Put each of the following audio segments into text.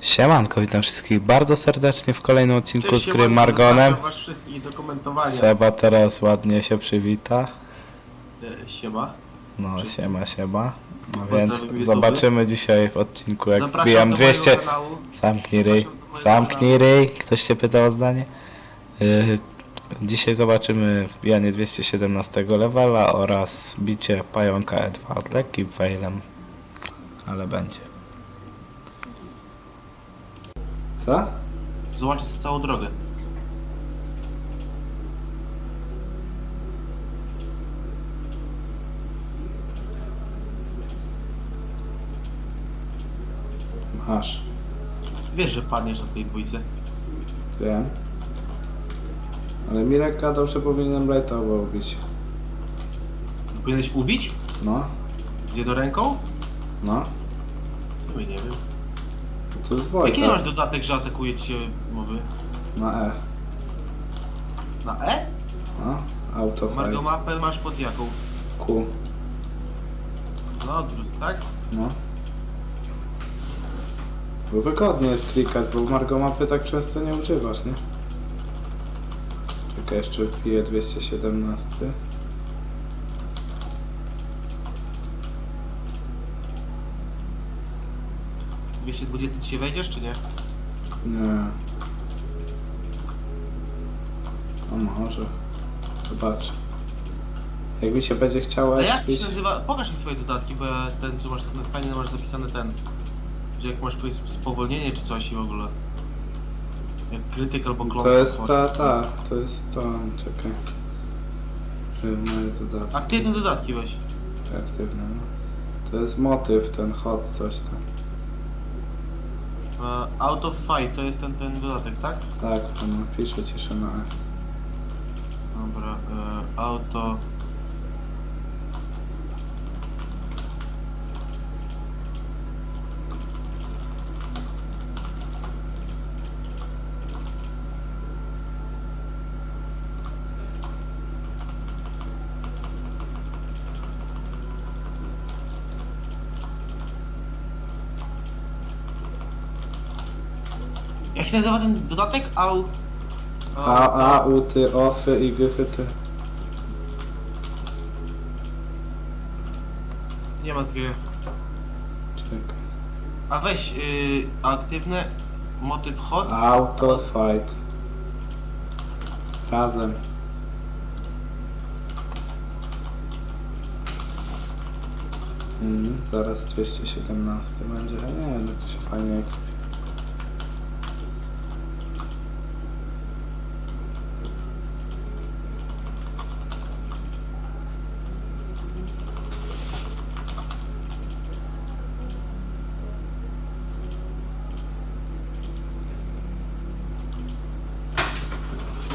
Siemanko, witam wszystkich bardzo serdecznie w kolejnym odcinku z gry Margonem. was wszystkich do komentowania. Seba teraz ładnie się przywita. E, Siema. No, siema, siema. No więc YouTube. zobaczymy dzisiaj w odcinku, jak Zapraszam wbijam do mojego 200... kanału. Zamknij ryj, zamknij ryj. Ktoś cię pytał o zdanie? Yy, dzisiaj zobaczymy wbijanie 217 levela oraz bicie pająka E2 z lekkim failem. Ale będzie. Co? Zobaczcie sobie całą drogę. Masz. Wiesz, że padniesz na tej dwójce. Wiem. Ale Mirek gadał, że powinienem lightowo ubić. Powinieneś ubić? No, Z jedną ręką? no. No i nie wiem. To jest Jaki masz dodatek, że atakuje cię mowy? Na E. Na E? No, auto Margo fight. mapę masz pod jaką? Q. No odwrót, tak? No. Bo wygodnie jest klikać, bo Margo mapy tak często nie używasz, nie? Czekaj, jeszcze wpiję 217. 220 dzisiaj wejdziesz, czy nie? Nie. A może. Zobacz. Jak mi się będzie chciało A jak się nazywa? Pokaż mi swoje dodatki, bo ja ten, co masz tak fajnie masz zapisany ten, że jak masz jakieś spowolnienie czy coś i w ogóle. Jak krytyk albo klon. To jest ta, ta, to jest to, czekaj. Y, Moje dodatki. Aktywne dodatki weź. Aktywne, no. To jest motyw, ten hot, coś tam. E, Out of fight to jest ten, ten dodatek, tak? Tak, to napiszę cieszę na E. Dobra, e, auto. Jak się nazywa ten dodatek? Au. A, A, U, ty, ofy i gychy, ty. Nie ma takiego. Czekaj. A weź y, aktywne motyw hot. Auto fight. Razem. Mm, zaraz 217 będzie. A nie, no to się fajnie ekspli.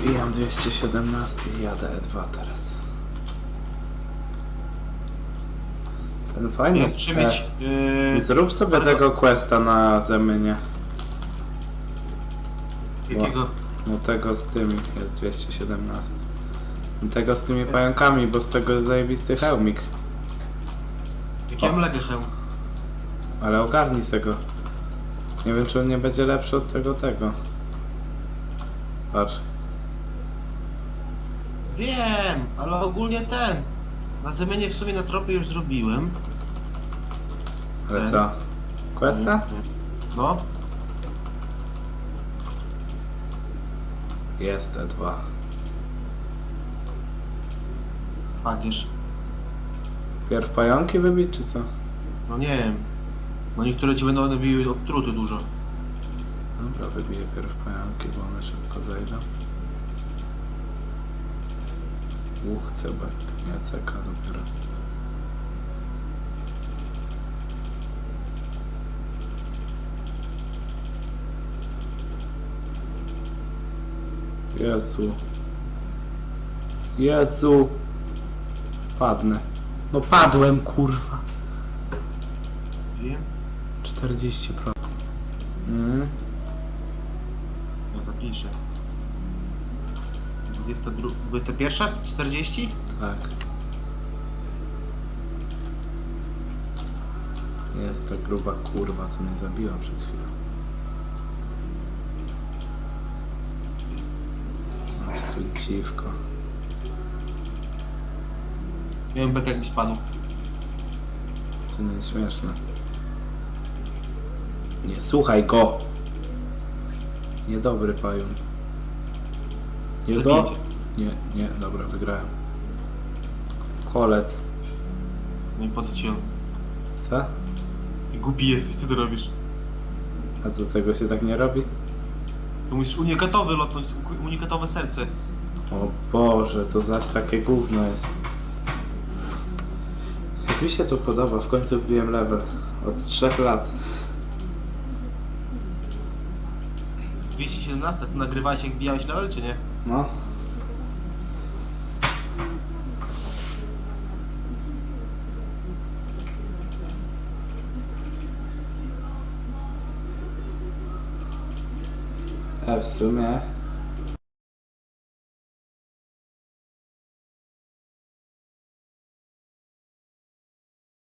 Wbijam 217 i jadę E2 teraz. Ten fajny Nie jest. czy mieć. E, y, Zrób sobie bardzo- tego questa na Zemynie. Jakiego? No tego z tymi jest 217. I Tego z tymi pająkami, bo z tego jest zajebisty hełmik. Jaki mam legę hełm? Ale ogarnij se go. Nie wiem czy on nie będzie lepszy od tego tego. Patrz. Wiem, ale ogólnie ten. Na zamianie w sumie na tropie już zrobiłem. Ale Ten. co? Questa? No. Jest E E2. Padniesz. Pierw pająki wybić czy co? No nie wiem. No niektóre ci będą biły od truty dużo. Dobra, wybiję pierw pająki, bo one szybko zejdą. Uch, cebek, nie ceka dopiero. Jezu. Jezu. Padnę. No padłem, kurwa. Wiem. 40%. Mm. Ja zapiszę. 22, 21, 40? Tak. Jest to gruba kurwa, co mnie zabiła przed chwilą. No, Masz tu dziwko. Miałem bek jakbyś padł. To nie jest śmieszne. Nie słuchaj go! Niedobry pajun. Nie do? Zabijecie. Nie, nie, dobra, wygrałem. Kolec. No i po co ci on? Co? Ty Głupi jesteś, co ty robisz? A co tego się tak nie robi? To musisz unikatowy lotnąć, unikatowe serce. O Boże, to zaś takie gówno jest. Jak mi się to podoba, w końcu wbiłem level. Od 3 lat. 217, ty nagrywałeś jak bijałeś level, czy nie? No. E w sumie